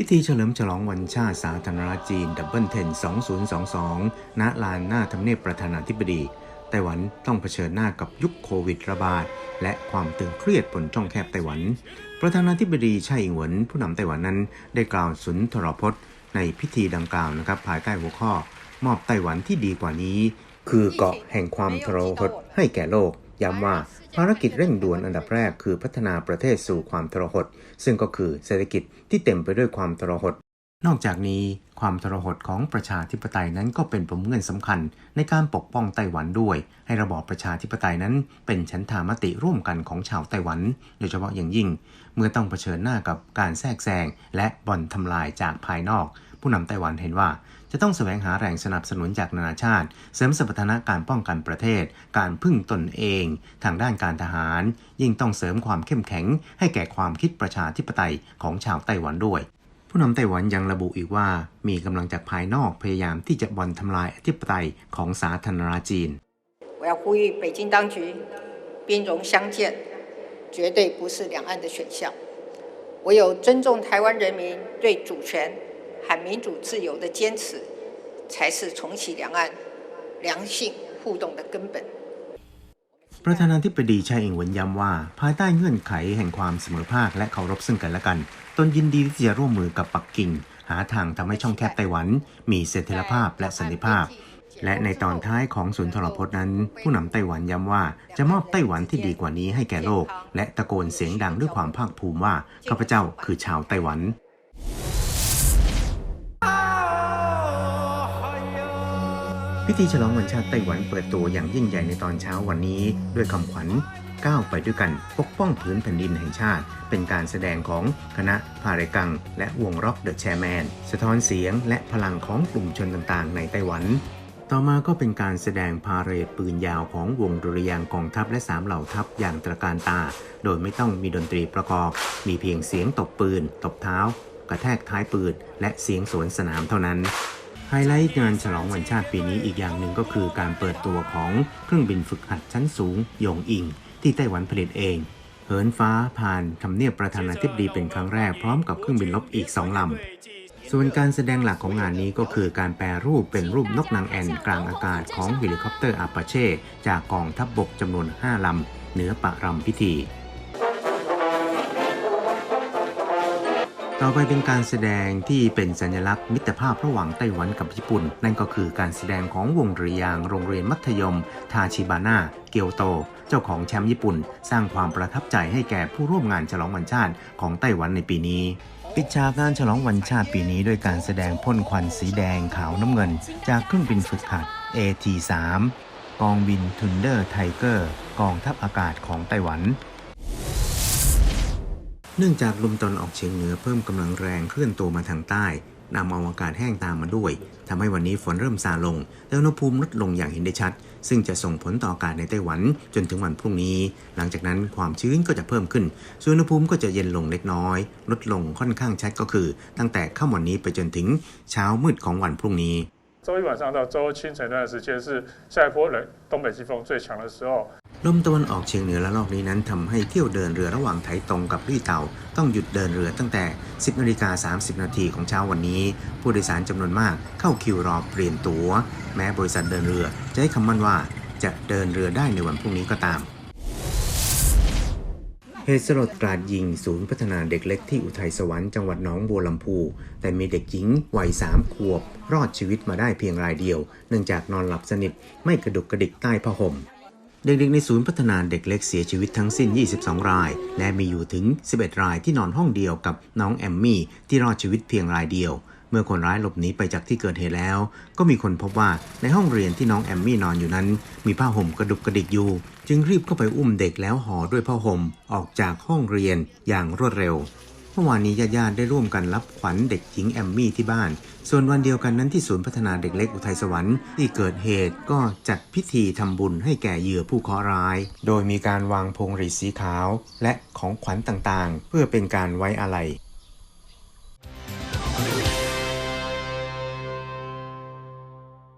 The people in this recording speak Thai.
พิธีเฉลิมฉลองวันชาติสาธารณรัฐจีนดับเบิลเทน2022 ณ ลานหน้าทำเนียบประธานาธิบดี ไต้หวันต้องเผชิญหน้ากับยุคโควิดระบาด และความตึงเครียดบนช่องแคบไต้หวัน ประธานาธิบดีไช่อิงเหวินผู้นำไต้หวันนั้น ได้กล่าวสุนทรพจน์ ในพิธีดังกล่าวนะครับ ภายใต้หัวข้อ มอบไต้หวันที่ดีกว่านี้ คือเกาะแห่งความทรหดให้แก่โลก ย้ำว่าภารกิจเร่งด่วนอันดับแรกคือพัฒนาประเทศสู่ความทรหด ซึ่งก็คือเศรษฐกิจที่เต็มไปด้วยความทรหด นอกจากนี้ความทรหดของประชาธิปไตยนั้นก็เป็นปมเงื่อนสำคัญ ในการปกป้องไต้หวันด้วย ให้ระบอบประชาธิปไตยนั้น เป็นฉันทามติร่วมกันของชาวไต้หวัน โดยเฉพาะอย่างยิ่ง เมื่อต้องเผชิญหน้ากับการแทรกแซงและบ่อนทำลายจากภายนอก ผู้นำไต้หวันเห็นว่า จะต้องแสวงหาแรงสนับสนุนจากนานาชาติ เสริมสมรรถนะการป้องกันประเทศ การพึ่งตนเอง ทางด้านการทหาร ยิ่งต้องเสริมความเข้มแข็ง ให้แก่ความคิดประชาธิปไตยของชาวไต้หวันด้วย ผู้นำไต้หวันยังระบุอีกว่า มีกำลังจากภายนอกพยายามที่จะบ่อนทำลายอธิปไตยของสาธารณรัฐจีน 我要呼吁北京当局兵戎相见，绝对不是两岸的选项。唯有尊重台湾人民对主权 和民主自由的坚持，才是重启两岸良性互动的根本。 ประธานาธิบดีชาอิงเหวินย้ำว่า ภายใต้เงื่อนไขแห่งความเสมอภาคและเคารพซึ่งกันและกัน ตนยินดีที่จะร่วมมือกับปักกิ่ง หาทางทำให้ช่องแคบไต้หวัน มีเสถียรภาพและสันติภาพ และในตอนท้ายของศูนย์ทรพจน์นั้น ผู้นำไต้หวันย้ำว่าจะมอบไต้หวันที่ดีกว่านี้ให้แก่โลก และตะโกนเสียงดังด้วยความภาคภูมิว่าข้าพเจ้าคือชาวไต้หวัน พิธีฉลองวันชาติไต้หวันเปิดตัวอย่างยิ่งใหญ่ในตอนเช้าวันนี้ ด้วยคำขวัญก้าวไปด้วยกันปกป้องผืนแผ่นดินแห่งชาติ เป็นการแสดงของคณะพาเรกัง และวงร็อกเดอะแชร์แมน สะท้อนเสียงและพลังของกลุ่มชนต่างๆ ในไต้หวัน ต่อมาก็เป็นการแสดงพาเรดปืนยาวของวงดุริยางกองทัพและสามเหล่าทัพอย่างตระการตา โดยไม่ต้องมีดนตรีประกอบ มีเพียงเสียงตบปืน ตบเท้า กระแทกท้ายปืน และเสียงสวนสนามเท่านั้น ไฮไลท์งานฉลองวันชาติปีนี้อีกอย่างหนึ่งก็คือการเปิดตัวของเครื่องบินฝึกหัดชั้นสูงยงอิง ที่ไต้หวันผลิตเอง เหินฟ้าผ่านทำเนียบประธานาธิบดีเป็นครั้งแรกพร้อมกับเครื่องบินลบอีกสองลำ ส่วนการแสดงหลักของงานนี้ก็คือการแปรรูปเป็นรูปนกนางแอ่นกลางอากาศของเฮลิคอปเตอร์อาปาเช่จากกองทัพบบกจำนวน 5ลำเหนือปะรำพิธี ต่อไปเป็นการแสดงที่เป็นสัญลักษณ์มิตรภาพระหว่างไต้หวันกับญี่ปุ่น นั่นก็คือการแสดงของวงดุริยางโรงเรียนมัธยม ทาชิบาน่าเกียวโต เจ้าของแชมป์ญี่ปุ่น สร้างความประทับใจให้แก่ผู้ร่วมงานฉลองวันชาติของไต้หวันในปีนี้ปิดฉากงานฉลองวันชาติปีนี้ด้วยการแสดงพ่นควันสีแดงขาวน้ำเงิน จากเครื่องบินฝึกหัด AT-3 กองบินทุนเดอร์ไทเกอร์กองทัพอากาศของไต้หวัน เนื่องจากลมตะวันออกเฉียงเหนือเพิ่มกำลังแรงเคลื่อนตัวมาทางใต้นำเอาอากาศแห้งตามมาด้วยทำให้วันนี้ฝนเริ่มซาลง แต่อุณหภูมิลดลงอย่างเห็นได้ชัด ซึ่งจะส่งผลต่ออากาศในไต้หวัน จนถึงวันพรุ่งนี้ หลังจากนั้นความชื้นก็จะเพิ่มขึ้นส่วนอุณหภูมิก็จะเย็นลงเล็กน้อย ลดลงค่อนข้างชัดก็คือ ตั้งแต่ค่ำวันนี้ไปจนถึงเช้ามืดของวันพรุ่งนี้ 周一晚上到周二清晨那段时间是下一波冷东北季风最强的时候。 ลมตะวันออกเฉียงเหนือละลอกนี้นั้นทำให้เที่ยวเดินเรือระหว่างไถตรงกับลี่เต่าต้องหยุดเดินเรือตั้งแต่ 10นาฬิกา30 นาทีของเช้าวันนี้ ผู้โดยสารจำนวนมากเข้าคิวรอเปลี่ยนตัว๋ว แม้บริษัทเดินเรือจะให้คำมั่นว่าจะเดินเรือได้ในวันพรุ่งนี้ก็ตามเหตุสลดกราดยิงศูนย์พัฒนาเด็กเล็กที่อุทัยสวรรค์จังหวัดหนองบัวลำพู แต่มีเด็กหญิงวัยสามขวบ รอดชีวิตมาได้เพียงรายเดียว เนื่องจากนอนหลับสนิทไม่กระดุกกระดิกใต้ผ้าห่ม เด็กๆ ในศูนย์พัฒนาเด็กเล็กเสียชีวิตทั้งสิ้น 22 ราย และมีอยู่ถึง 11 รายที่นอนห้องเดียวกับน้องแอมมี่ ที่รอดชีวิตเพียงรายเดียว เมื่อคนร้ายหลบหนีไปจากที่เกิดเหตุแล้ว ก็มีคนพบว่าในห้องเรียนที่น้องแอมมี่นอนอยู่นั้น มีผ้าห่มกระดุกกระดิกอยู่ จึงรีบเข้าไปอุ้มเด็กแล้วห่อด้วยผ้าห่มออกจากห้องเรียนอย่างรวดเร็ว มื่อวานนี้ญาติๆได้ร่วมกันรับขวัญเด็กหญิงแอมมี่ที่บ้าน ส่วนวันเดียวกันนั้นที่ศูนย์พัฒนาเด็กเล็กอุทัยสวรรค์ที่เกิดเหตุก็จัดพิธีทำบุญให้แก่เหยื่อผู้เคราะห์ร้าย โดยมีการวางพวงหรีดสีขาว และของขวัญต่างๆ เพื่อเป็นการไว้อาลัย